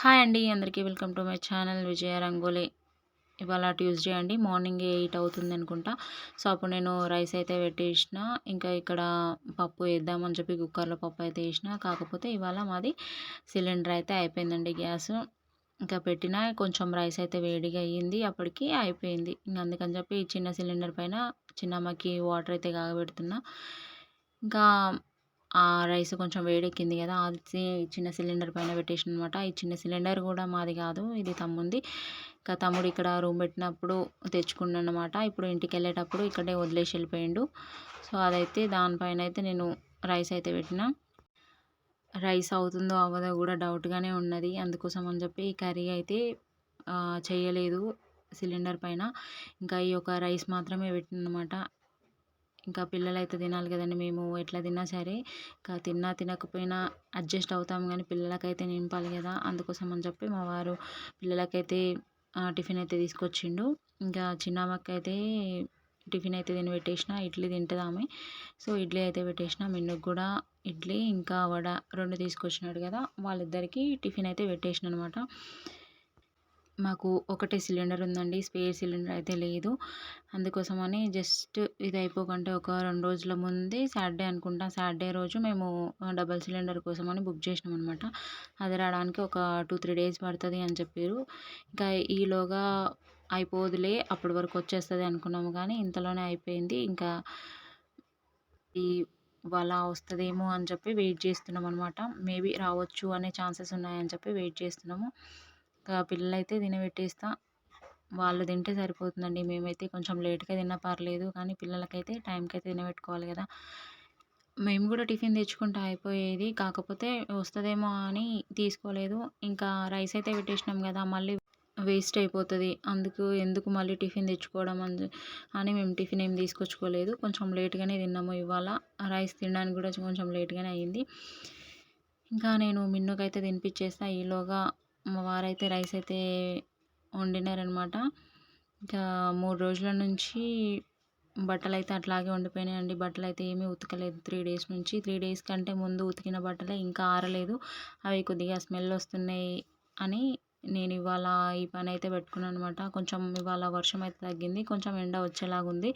Hi అండి అందరికీ welcome to my channel Vijaya Rangoli. ఇవాళ ట్యూస్డే అండి మార్నింగ్ ఎయిట్ అవుతుంది అనుకుంటా. సో అప్పుడు నేను రైస్ అయితే పెట్టేసిన ఇంకా ఇక్కడ పప్పు వేద్దామని చెప్పి కుక్కర్లో పప్పు అయితే వేసిన. కాకపోతే ఇవాళ మాది సిలిండర్ అయితే అయిపోయిందండి గ్యాస్. ఇంకా పెట్టిన కొంచెం రైస్ అయితే వేడిగా అయ్యింది అప్పటికి అయిపోయింది. ఇంకా అందుకని చెప్పి చిన్న సిలిండర్ పైన చిన్నమ్మకి వాటర్ అయితే కాగబెడుతున్నా. ఇంకా ఆ రైస్ కొంచెం వేడెక్కింది కదా అది చిన్న సిలిండర్ పైన పెట్టేసిన అనమాట ఈ చిన్న సిలిండర్ కూడా మాది కాదు ఇది తమ్ముంది. ఇంకా తమ్ముడు ఇక్కడ రూమ్ పెట్టినప్పుడు తెచ్చుకున్నానమాట. ఇప్పుడు ఇంటికి వెళ్ళేటప్పుడు ఇక్కడే వదిలేసి వెళ్ళిపోయిండు. సో అదైతే దానిపైన అయితే నేను రైస్ అయితే పెట్టిన. రైస్ అవుతుందో అవ్వదో కూడా డౌట్గానే ఉన్నది. అందుకోసం అని చెప్పి కర్రీ అయితే చేయలేదు సిలిండర్ పైన. ఇంకా ఈ యొక్క రైస్ మాత్రమే పెట్టినమాట ఇంకా పిల్లలు అయితే తినాలి కదండి మేము ఎట్లా తిన్నా సరే. ఇంకా తిన్నా తినకపోయినా అడ్జస్ట్ అవుతాం కానీ పిల్లలకైతే నింపాలి కదా. అందుకోసం అని చెప్పి మా వారు పిల్లలకైతే టిఫిన్ అయితే తీసుకొచ్చిండు. ఇంకా చిన్నమ్మకి అయితే టిఫిన్ అయితే తిని పెట్టేసిన ఇడ్లీ తింటుంది ఆమె సో ఇడ్లీ అయితే పెట్టేసిన మిన్నుకు కూడా ఇడ్లీ ఇంకా వడ రెండు తీసుకొచ్చినాడు కదా. వాళ్ళిద్దరికీ టిఫిన్ అయితే పెట్టేసిన అనమాట మాకు ఒకటే సిలిండర్ ఉందండి. స్పేర్ సిలిండర్ అయితే లేదు. అందుకోసమని జస్ట్ ఇది అయిపోకంటే ఒక రెండు రోజుల ముందే సాటర్డే అనుకుంటా. సాటర్డే రోజు మేము డబల్ సిలిండర్ కోసమని బుక్ చేసినాం అనమాట అది రావడానికి ఒక టూ త్రీ డేస్ పడుతుంది అని చెప్పారు. ఇంకా ఈలోగా అయిపోదులే అప్పటి వరకు వచ్చేస్తుంది అనుకున్నాము కానీ ఇంతలోనే అయిపోయింది. ఇంకా ఈ వాళ్ళ వస్తుందేమో అని చెప్పి వెయిట్ చేస్తున్నాం అనమాట మేబీ రావచ్చు అనే ఛాన్సెస్ ఉన్నాయని చెప్పి వెయిట్ చేస్తున్నాము. పిల్లలైతే తినబెట్టేస్తా వాళ్ళు తింటే సరిపోతుందండి. మేమైతే కొంచెం లేట్గా తిన్నా పర్లేదు కానీ పిల్లలకైతే టైంకి అయితే తినబెట్టుకోవాలి కదా. మేము కూడా టిఫిన్ తెచ్చుకుంటే అయిపోయేది. కాకపోతే వస్తుందేమో అని తీసుకోలేదు. ఇంకా రైస్ అయితే పెట్టేసినాం కదా మళ్ళీ వేస్ట్ అయిపోతుంది. అందుకు ఎందుకు మళ్ళీ టిఫిన్ తెచ్చుకోవడం అని అని మేము టిఫిన్ ఏం తీసుకొచ్చుకోలేదు. కొంచెం లేట్గానే తిన్నాము ఇవాళ. రైస్ తినడానికి కూడా కొంచెం లేట్గానే అయ్యింది ఇంకా నేను మిన్నుకైతే తినిపించేస్తా ఈలోగా మా వారైతే రైస్ అయితే వండినారనమాట ఇంకా మూడు రోజుల నుంచి బట్టలు అయితే అట్లాగే ఉండిపోయినాయండి. బట్టలు అయితే ఏమీ ఉతకలేదు త్రీ డేస్ నుంచి. త్రీ డేస్ కంటే ముందు ఉతికిన బట్టలే ఇంకా ఆరలేదు. అవి కొద్దిగా స్మెల్ వస్తున్నాయి అని నేను ఇవాళ ఈ పని అయితే పెట్టుకున్నాను అనమాట కొంచెం ఇవాళ వర్షం అయితే తగ్గింది. కొంచెం ఎండ వచ్చేలాగా ఉంది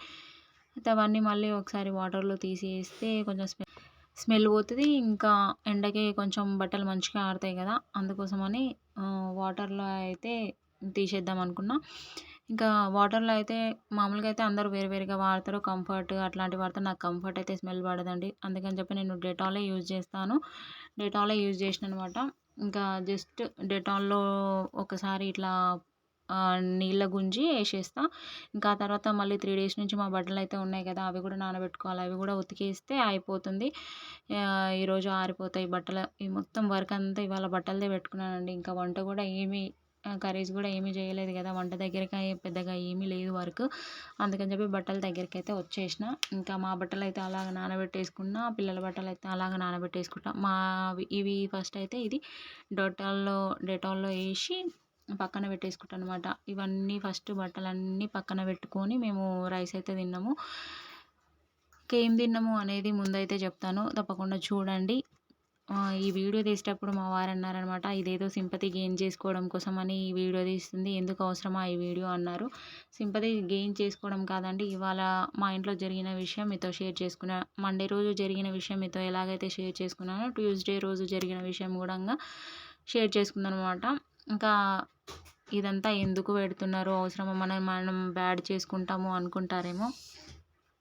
అయితే అవన్నీ మళ్ళీ ఒకసారి వాటర్లో తీసేస్తే కొంచెం స్మెల్ స్మెల్ పోతుంది ఇంకా ఎండకి కొంచెం బట్టలు మంచిగా ఆడతాయి కదా అందుకోసమని వాటర్లో అయితే తీసేద్దాం అనుకున్నా. ఇంకా వాటర్లో అయితే మామూలుగా అయితే అందరూ వేరువేరుగా వాడతారు కంఫర్ట్ అట్లాంటివి వాడతారు. నాకు కంఫర్ట్ అయితే స్మెల్ పడదండి. అందుకని చెప్పి నేను డెటాలే యూజ్ చేస్తాను. డెటాలే యూజ్ చేసిన అనమాట ఇంకా జస్ట్ డెటాల్లో ఒకసారి ఇట్లా నీళ్ళ గుంజి వేసేస్తా. ఇంకా తర్వాత మళ్ళీ త్రీ డేస్ నుంచి మా బట్టలు అయితే ఉన్నాయి కదా అవి కూడా నానబెట్టుకోవాలి. అవి కూడా ఉతికేస్తే అయిపోతుంది. ఈరోజు ఆరిపోతాయి బట్టలు. ఈ మొత్తం వర్క్ అంతా ఇవాళ బట్టలదే పెట్టుకున్నానండి. ఇంకా వంట కూడా ఏమీ కర్రీస్ కూడా ఏమీ చేయలేదు కదా. వంట దగ్గరికి పెద్దగా ఏమీ లేదు వర్క్. అందుకని చెప్పి బట్టల దగ్గరికి అయితే వచ్చేసిన. ఇంకా మా బట్టలు అయితే అలాగ నానబెట్టేసుకున్నా పిల్లల బట్టలు అయితే అలాగ నానబెట్టేసుకుంటా. మా ఇవి ఫస్ట్ అయితే ఇది డొటాల్లో డెటాల్లో వేసి పక్కన పెట్టేసుకుంటాను అనమాట ఇవన్నీ ఫస్ట్ బట్టలన్నీ పక్కన పెట్టుకొని మేము రైస్ అయితే తిన్నాము. ఏం తిన్నాము అనేది ముందైతే చెప్తాను. తప్పకుండా చూడండి. ఈ వీడియో తీసేటప్పుడు మా వారు అన్నారనమాట ఇదేదో సింపతి గెయిన్ చేసుకోవడం కోసం అని ఈ వీడియో తీస్తుంది. ఎందుకు అవసరమా ఈ వీడియో? అన్నారు. సింపతి గెయిన్ చేసుకోవడం కాదండి ఇవాళ మా ఇంట్లో జరిగిన విషయం మీతో షేర్ చేసుకున్నా మండే రోజు జరిగిన విషయం మీతో ఎలాగైతే షేర్ చేసుకున్నానో ట్యూస్డే రోజు జరిగిన విషయం కూడా షేర్ చేసుకున్నాను అనమాట ఇంకా ఇదంతా ఎందుకు పెడుతున్నారు అవసరమా మనం మనం బ్యాడ్ చేసుకుంటాము అనుకుంటారేమో.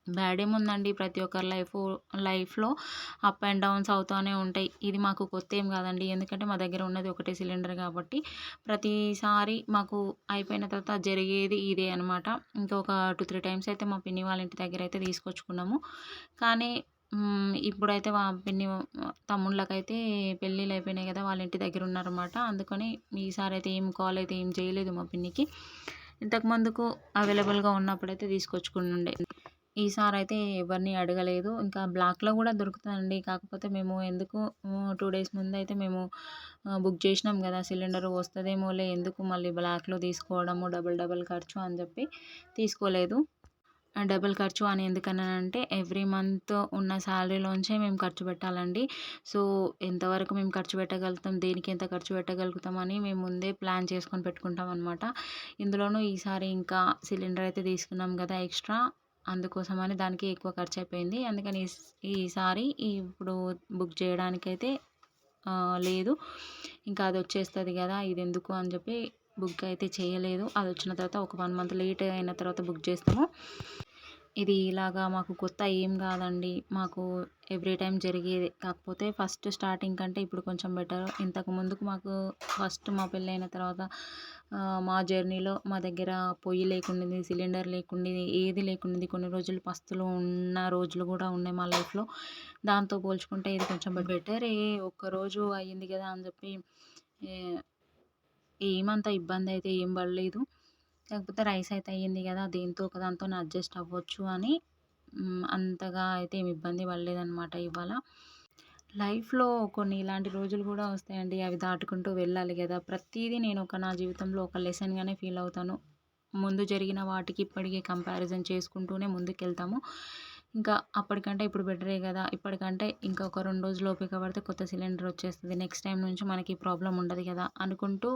బ్యాడ్ ఏముందండి? ప్రతి ఒక్కరి లైఫ్ లైఫ్లో అప్ అండ్ డౌన్స్ అవుతూనే ఉంటాయి. ఇది మాకు కొత్త ఏం కాదండి. ఎందుకంటే మా దగ్గర ఉన్నది ఒకటే సిలిండర్ కాబట్టి ప్రతిసారి మాకు అయిపోయిన తర్వాత జరిగేది ఇదే అనమాట ఇంకొక టూ త్రీ టైమ్స్ అయితే మా పిన్ని వాళ్ళ ఇంటి దగ్గర అయితే తీసుకొచ్చుకున్నాము. కానీ ఇప్పుడైతే మా పిన్ని తమ్ముళ్ళకైతే పెళ్ళిళ్ళు అయిపోయినాయి కదా వాళ్ళ ఇంటి దగ్గర ఉన్నారన్నమాట. అందుకని ఈసారి అయితే ఏం కాల్ అయితే ఏం చేయలేదు మా పిన్నికి. ఇంతకు ముందుకు అవైలబుల్గా ఉన్నప్పుడైతే తీసుకొచ్చుకుని ఉండే ఈసారి అయితే ఎవరిని అడగలేదు. ఇంకా బ్లాక్లో కూడా దొరుకుతుందండి. కాకపోతే మేము ఎందుకు టూ డేస్ ముందు అయితే మేము బుక్ చేసినాం కదా సిలిండర్ వస్తుందేమోలే ఎందుకు మళ్ళీ బ్లాక్లో తీసుకోవడము డబుల్ డబుల్ ఖర్చు అని చెప్పి తీసుకోలేదు. డబుల్ ఖర్చు అని ఎందుకన్నానంటే ఎవ్రీ మంత్ ఉన్న శాలరీలోంచే మేము ఖర్చు పెట్టాలండి. సో ఎంతవరకు మేము ఖర్చు పెట్టగలుగుతాం దేనికి ఎంత ఖర్చు పెట్టగలుగుతామని మేము ముందే ప్లాన్ చేసుకొని పెట్టుకుంటాం అనమాట ఇందులోనూ ఈసారి ఇంకా సిలిండర్ అయితే తీసుకున్నాం కదా ఎక్స్ట్రా అందుకోసమని దానికి ఎక్కువ ఖర్చు అయిపోయింది. అందుకని ఈసారి ఇప్పుడు బుక్ చేయడానికైతే లేదు. ఇంకా అది వచ్చేస్తుంది కదా ఇది ఎందుకు అని చెప్పి బుక్ అయితే చేయలేదు. అది వచ్చిన తర్వాత ఒక వన్ మంత్ లేట్ అయిన తర్వాత బుక్ చేస్తాము. ఇది ఇలాగా మాకు కొత్త ఏం కాదండి. మాకు ఎవ్రీ టైం జరిగేది. కాకపోతే ఫస్ట్ స్టార్టింగ్ కంటే ఇప్పుడు కొంచెం బెటర్. ఇంతకు ముందుకు మాకు ఫస్ట్ మా పెళ్ళైన తర్వాత మా జర్నీలో మా దగ్గర పొయ్యి లేకుండింది సిలిండర్ లేకుండింది ఏది లేకుండింది. కొన్ని రోజులు పస్తులు ఉన్న రోజులు కూడా ఉన్నాయి మా లైఫ్లో. దాంతో పోల్చుకుంటే ఇది కొంచెం బెటర్. ఏ ఒక్కరోజు అయ్యింది కదా అని చెప్పి ఏమంత ఇబ్బంది అయితే ఏం పడలేదు. కాకపోతే రైస్ అయితే అయ్యింది కదా దీంతో ఒకదాంతో అడ్జస్ట్ అవ్వచ్చు అని అంతగా అయితే ఏమి ఇబ్బంది పడలేదన్నమాట ఇవాళ. లైఫ్లో కొన్ని ఇలాంటి రోజులు కూడా వస్తాయండి అవి దాటుకుంటూ వెళ్ళాలి కదా. ప్రతిదీ నేను ఒక నా జీవితంలో ఒక లెసన్గానే ఫీల్ అవుతాను. ముందు జరిగిన వాటికి ఇప్పటికీ కంపారిజన్ చేసుకుంటూనే ముందుకెళ్తాము. ఇంకా అప్పటికంటే ఇప్పుడు బెటరే కదా. ఇప్పటికంటే ఇంకా ఒక రెండు రోజులు ఓపిక పడితే కొత్త సిలిండర్ వచ్చేస్తుంది. నెక్స్ట్ టైం నుంచి మనకి ప్రాబ్లం ఉండదు కదా అనుకుంటూ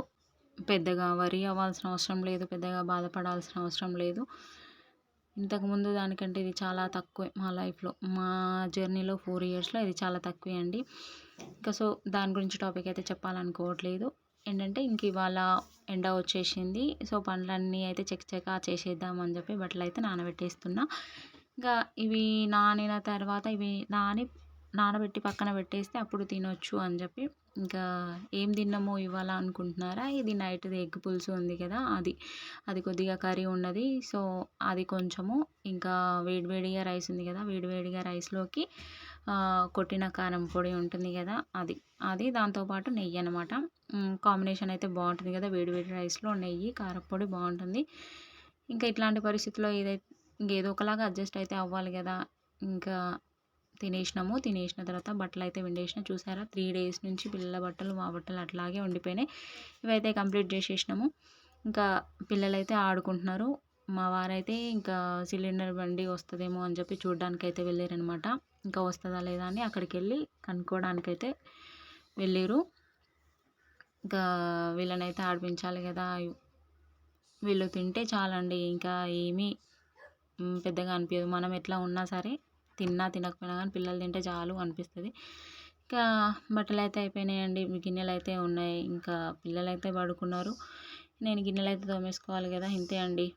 పెద్దగా వరి అవ్వాల్సిన అవసరం లేదు పెద్దగా బాధపడాల్సిన అవసరం లేదు. ఇంతకుముందు దానికంటే ఇది చాలా తక్కువే మా లైఫ్లో. మా జర్నీలో ఫోర్ ఇయర్స్లో ఇది చాలా తక్కువే అండి. ఇంకా సో దాని గురించి టాపిక్ అయితే చెప్పాలనుకోవట్లేదు. ఏంటంటే ఇంక ఇవాళ ఎండ వచ్చేసింది. సో పనులన్నీ అయితే చెక్ చెక్క చేసేద్దాం అని చెప్పి బట్టలు అయితే నానబెట్టేస్తున్నా. ఇంకా ఇవి నానిన తర్వాత ఇవి నాని నానబెట్టి పక్కన పెట్టేస్తే అప్పుడు తినొచ్చు అని చెప్పి. ఇంకా ఏం తిన్నామో ఇవాళ అనుకుంటున్నారా? ఇది నైట్ది ఎగ్ పులుసు ఉంది కదా అది. అది కొద్దిగా కర్రీ ఉన్నది. సో అది కొంచెము. ఇంకా వేడివేడిగా రైస్ ఉంది కదా వేడివేడిగా రైస్లోకి కొట్టిన కారం పొడి ఉంటుంది కదా అది. అది దాంతోపాటు నెయ్యి అనమాట కాంబినేషన్ అయితే బాగుంటుంది కదా వేడివేడి రైస్లో నెయ్యి కారపొడి బాగుంటుంది. ఇంకా ఇట్లాంటి పరిస్థితుల్లో ఏదైతే ఇంకేదో ఒకలాగా అడ్జస్ట్ అయితే అవ్వాలి కదా. ఇంకా తినేసినాము. తినేసిన తర్వాత బట్టలు అయితే విండేసిన. చూసారా? త్రీ డేస్ నుంచి పిల్లల బట్టలు మా బట్టలు అట్లాగే ఉండిపోయినాయి. ఇవైతే కంప్లీట్ చేసేసినాము. ఇంకా పిల్లలైతే ఆడుకుంటున్నారు. మా వారైతే ఇంకా సిలిండర్ బండి వస్తుందేమో అని చెప్పి చూడడానికి అయితే వెళ్ళారనమాట ఇంకా వస్తుందా లేదా అని అక్కడికి వెళ్ళి కనుక్కోవడానికి అయితే వెళ్ళారు. ఇంకా వీళ్ళనైతే ఆడిపించాలి కదా. వీళ్ళు తింటే చాలండి. ఇంకా ఏమీ పెద్దగా అనిపించదు మనం ఎట్లా ఉన్నా సరే తిన్నా తినకపోయినా కానీ పిల్లలు తింటే చాలు అనిపిస్తుంది. ఇంకా బట్టలు అయితే అయిపోయినాయండి గిన్నెలు అయితే ఉన్నాయి. ఇంకా పిల్లలు అయితే పడుకున్నారు. నేను గిన్నెలు అయితే తోమేసుకోవాలి కదా ఇంతే అండి.